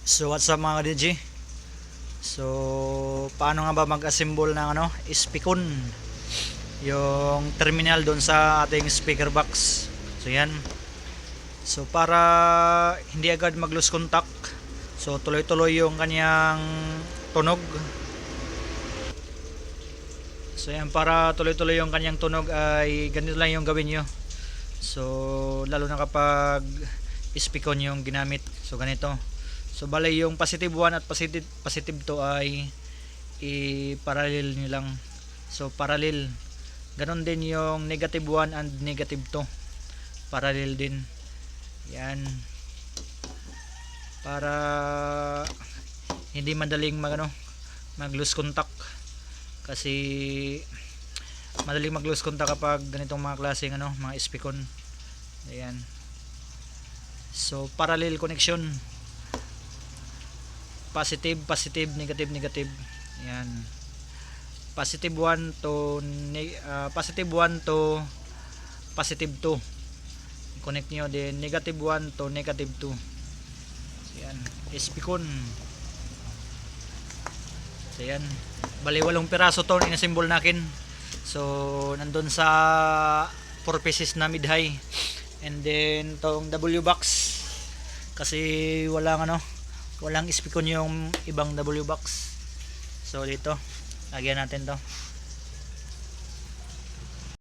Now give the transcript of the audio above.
So what's up mga DJ? So paano nga ba mag-assemble ng ano, speakon yung terminal doon sa ating speaker box. So yan. So para hindi agad mag-lose contact, so tuloy-tuloy yung kanyang tunog. So yan para tuloy-tuloy yung kanyang tunog ay ganito lang yung gawin nyo. So lalo na kapag speakon yung ginamit. So ganito. So balay yung positive 1 at positive positive 2 ay i-parallel nyo lang. So parallel. Ganon din yung negative 1 and negative 2. Parallel din. Yan. Para hindi madaling mag ano, lose contact. Kasi madaling mag lose contact kapag ganitong mga klaseng ano, mga speakon. Ayan. So parallel connection positive, positive, negative, negative. Yan. Positive 1 to ah, positive 1 to positive 2. Connect nyo din negative 1 to negative 2. Yan. Espicon. So yan. Bali walong piraso to inasimbol nakin. So nandun sa 4 pieces na mid high. And then tong W box kasi walang ano walang speakon yung ibang W box. So dito lagyan natin to